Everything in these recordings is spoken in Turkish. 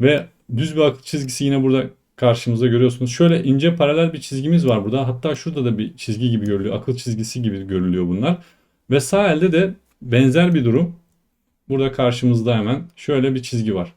Ve düz bir akıl çizgisi yine burada karşımızda görüyorsunuz. Şöyle ince paralel bir çizgimiz var burada. Hatta şurada da bir çizgi gibi görülüyor. Akıl çizgisi gibi görülüyor bunlar. Ve sağ elde de benzer bir durum. Burada karşımızda hemen şöyle bir çizgi var.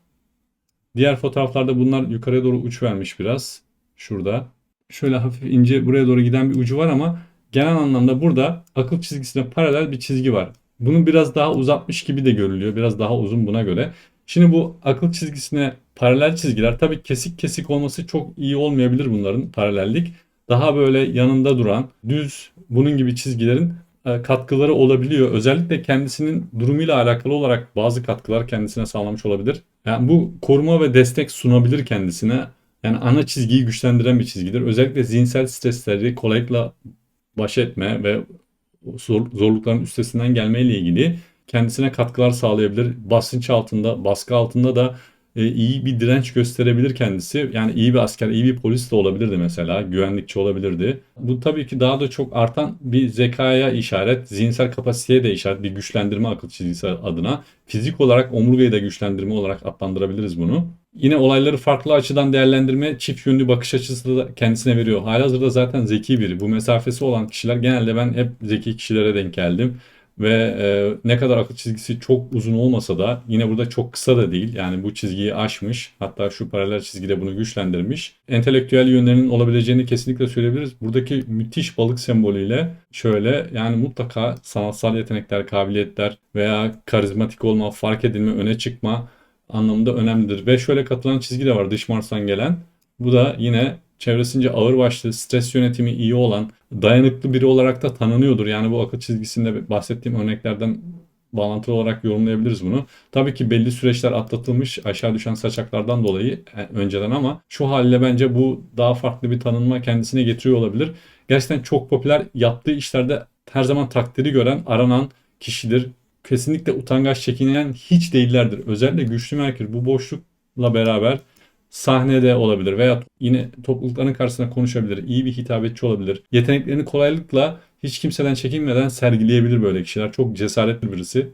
Diğer fotoğraflarda bunlar yukarıya doğru uç vermiş biraz. Şurada. Şöyle hafif ince buraya doğru giden bir ucu var ama genel anlamda burada akıl çizgisine paralel bir çizgi var. Bunu biraz daha uzatmış gibi de görülüyor. Biraz daha uzun buna göre. Şimdi bu akıl çizgisine paralel çizgiler tabii kesik kesik olması çok iyi olmayabilir bunların paralellik. Daha böyle yanında duran düz bunun gibi çizgilerin e, katkıları olabiliyor. Özellikle kendisinin durumuyla alakalı olarak bazı katkılar kendisine sağlamış olabilir. Yani bu koruma ve destek sunabilir kendisine. Yani ana çizgiyi güçlendiren bir çizgidir. Özellikle zihinsel stresleri kolaylıkla baş etme ve zor- zorlukların üstesinden gelme ile ilgili kendisine katkılar sağlayabilir. Basınç altında, baskı altında da e, iyi bir direnç gösterebilir kendisi. Yani iyi bir asker, iyi bir polis de olabilirdi mesela. Güvenlikçi olabilirdi. Bu tabii ki daha da çok artan bir zekaya işaret, zihinsel kapasiteye de işaret, bir güçlendirme akıl çizgisi adına. Fizik olarak omurgayı da güçlendirme olarak adlandırabiliriz bunu. Yine olayları farklı açıdan değerlendirme, çift yönlü bakış açısı da kendisine veriyor. Halihazırda zaten zeki biri. Bu mesafesi olan kişiler genelde ben hep zeki kişilere denk geldim. Ve e, ne kadar akıl çizgisi çok uzun olmasa da yine burada çok kısa da değil. Yani bu çizgiyi aşmış. Hatta şu paralel çizgide bunu güçlendirmiş. Entelektüel yönlerinin olabileceğini kesinlikle söyleyebiliriz. Buradaki müthiş balık sembolüyle şöyle yani mutlaka sanatsal yetenekler, kabiliyetler veya karizmatik olma, fark edilme, öne çıkma anlamında önemlidir. Ve şöyle katılan çizgi de var dış Mars'tan gelen. Bu da yine çevresince ağırbaşlı, stres yönetimi iyi olan, dayanıklı biri olarak da tanınıyordur. Yani bu akıl çizgisinde bahsettiğim örneklerden bağlantılı olarak yorumlayabiliriz bunu. Tabii ki belli süreçler atlatılmış aşağı düşen saçaklardan dolayı e, önceden ama şu haliyle bence bu daha farklı bir tanınma kendisine getiriyor olabilir. Gerçekten çok popüler yaptığı işlerde her zaman takdiri gören, aranan kişidir. Kesinlikle utangaç, çekinen hiç değillerdir. Özellikle güçlü Merkür bu boşlukla beraber sahnede olabilir veya yine toplulukların karşısında konuşabilir. iyi bir hitabetçi olabilir. Yeteneklerini kolaylıkla hiç kimseden çekinmeden sergileyebilir böyle kişiler. Çok cesaretli birisi.